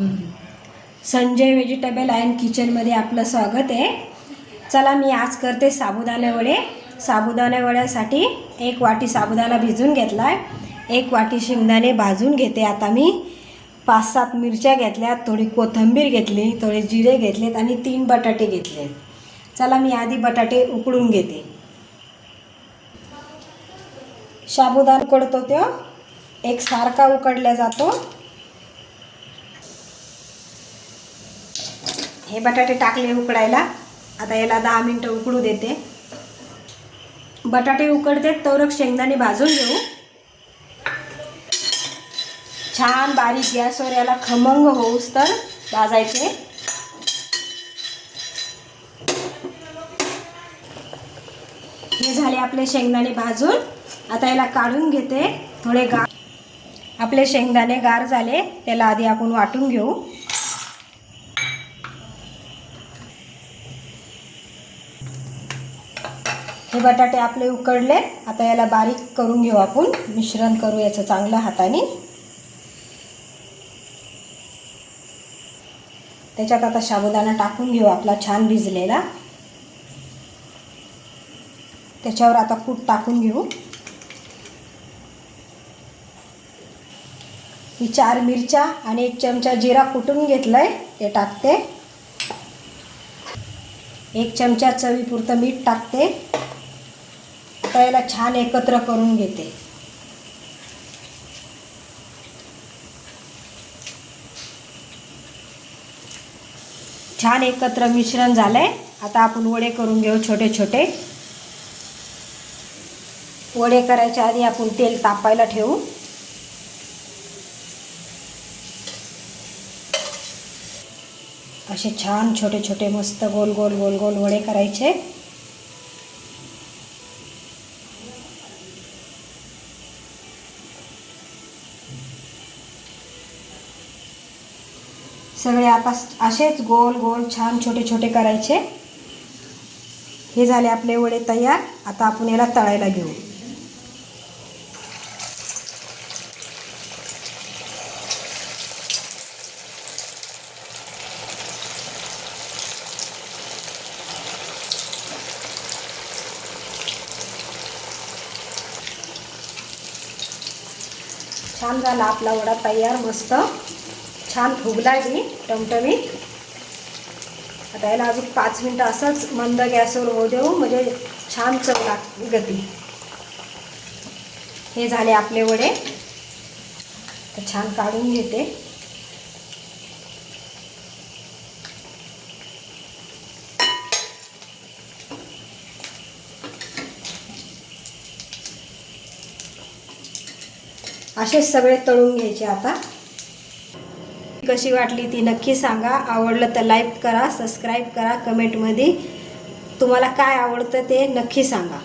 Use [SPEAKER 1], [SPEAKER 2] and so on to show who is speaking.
[SPEAKER 1] Sanjay vegetable and किचनमध्ये आपलं स्वागत आहे. चला मी आज करते साबुदाणे वडे. साबुदाणे वड्यासाठी एक वाटी साबुदाणा भिजून घेतला आहे एक वाटी शेंगदाणे भाजून घेते. आता मी पाच सात मिरच्या घेतल्या थोडी कोथिंबीर घेतली थोडे जिरे घेतलेत आणि तीन बटाटे घेतलेत. चला मी आधी बटाटे उकडून घेते. साबुदाणा उकडतो तो. एक सारखा उकडला जातो. हे बटाटे टाकले उकडायला. आता याला दहा मिनटं उकडू देते. बटाटे उकडते तवरक शेंगदाणे भाजून घेऊ. छान बारीक गॅसवर याला खमंग होऊस तर भाजायचे. हे झाले आपले शेंगदाणे भाजून. आता याला काढून घेते थोडे गार. आपले शेंगदाणे गार झाले त्याला आधी आपण वाटून घेऊ. हे बटाटे आपले उकडले. आता याला बारीक करून घेऊ आपण. मिश्रण करू याचं चांगलं हाताने. त्याच्यात आता साबुदाणा टाकून घेऊ आपला छान भिजलेला. त्याच्यावर आता कूट टाकून घेऊ. ही चार मिरच्या आणि एक चमचा जिरा कुटून घेतलाय. ते टाकते. एक चमचा चवीपुरतं मीठ टाकते. आता याला छान एकत्र करून घेते. छान एकत्र मिश्रण झालंय. आता आपण वडे करून घेऊ छोटे छोटे. वडे करायच्या आधी आपण तेल तापायला ठेवू. असे छान छोटे छोटे मस्त गोल गोल गोल गोल वडे करायचे. सगळे आता असेच गोल गोल छान छोटे छोटे करायचे. हे झाले आपले वडे तयार. आता आपण याला तळायला घेऊ. छान झाला आपला वडा तयार मस्त. छान फुगला मी टमटमीत. आता याला अजून पाच मिनटं असंच मंद गॅसवर होऊ देऊ म्हणजे छान चव लाग गती. हे झाले आपले वडे. तर छान काढून घेते. असेच सगळे तळून घ्यायचे आता. कशी वाटली ती नक्की सांगा. आवडलं तर लाईक करा सबस्क्राईब करा कमेंटमध्ये तुम्हाला काय आवडतं ते नक्की सांगा.